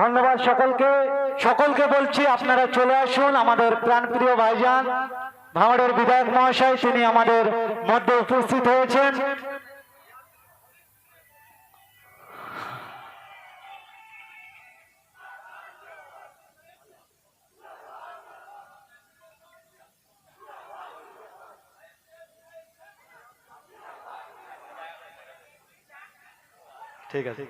ধন্যবাদ সকলকে। সকলকে বলছি, আপনারা চলে আসুন আমাদের প্রাণপ্রিয় ভাইজান, ভাঙড়ের বিধায়ক মহাশয়, তিনি আমাদের মধ্যে উপস্থিত হয়েছেন। ঠিক আছে।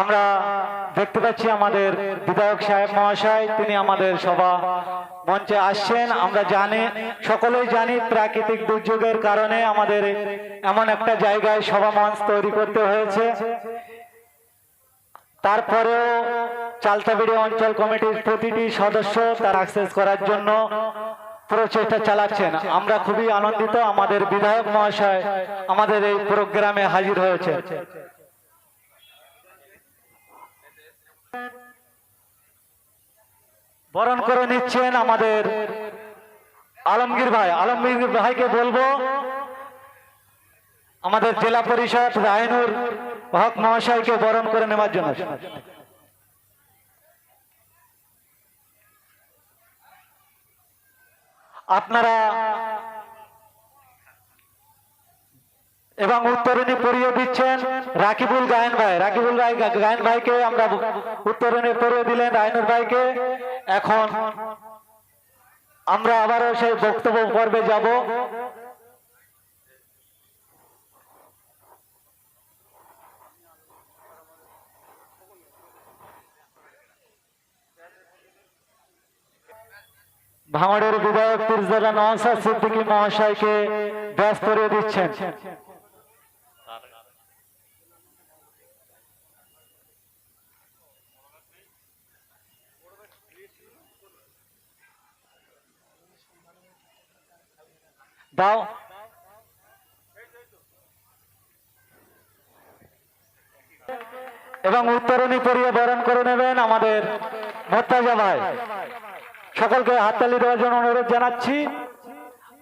আমরা দেখতে পাচ্ছি আমাদের বিধায়ক সাহেব মহাশয়, তিনি আমাদের সভা মঞ্চে আসছেন। আমরা জানি, সকলেই জানি প্রাকৃতিক দুর্যোগের কারণে আমাদের এমন একটা জায়গায় সভা মঞ্চ তৈরি করতে হয়েছে। তারপরেও চালতাবিড়ি অঞ্চল কমিটির প্রতিটি সদস্য তার অ্যাক্সেস করার জন্য প্রচেষ্টা চালাচ্ছেন। আমরা খুবই আনন্দিত, আমাদের বিধায়ক মহাশয় আমাদের এই প্রোগ্রামে হাজির হয়েছে। বরণ করে নিচ্ছেন আমাদের আলমগীর ভাই। আলমগীর ভাইকে বলব, আমাদের জেলা পরিষদ রায়নুর হক মহাশয়কে বরণ করে নেওয়ার জন্য। আপনারা এবং উত্তরণী পড়িয়ে দিচ্ছেন রাকিবুল গায়ন ভাই। রাকিবুল ভাই, গায়ন ভাইকে আমরা উত্তরণী পড়িয়ে দিলেন রায়নুর ভাইকে। এখন আমরা আবারও সেই বক্তব্য পর্বে যাব। ভাঙড়ের বিধায়ক পিরজাদা নওসাদ সিদ্দিকী মহাশয়কে ব্যাস করিয়ে দিচ্ছেন। দাও। এবং উত্তরণী পরিয়ে বরণ করে নেবেন আমাদের মোত্তাজা ভাই। সকলকে হাততালি দেওয়ার জন্য অনুরোধ জানাচ্ছি।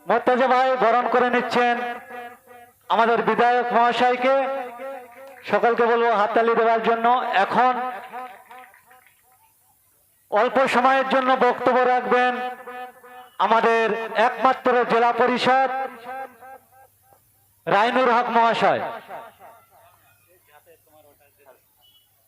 মোত্তাজা ভাই বরণ করে নিচ্ছেন আমাদের বিধায়ক মহাশয়কে। সকলকে বলব হাততালি দেওয়ার জন্য এখন অল্প সময়ের জন্য বক্তব্য রাখবেন। আমাদের একমাত্র জেলা পরিষদ রাইনুর হক মহাশয়।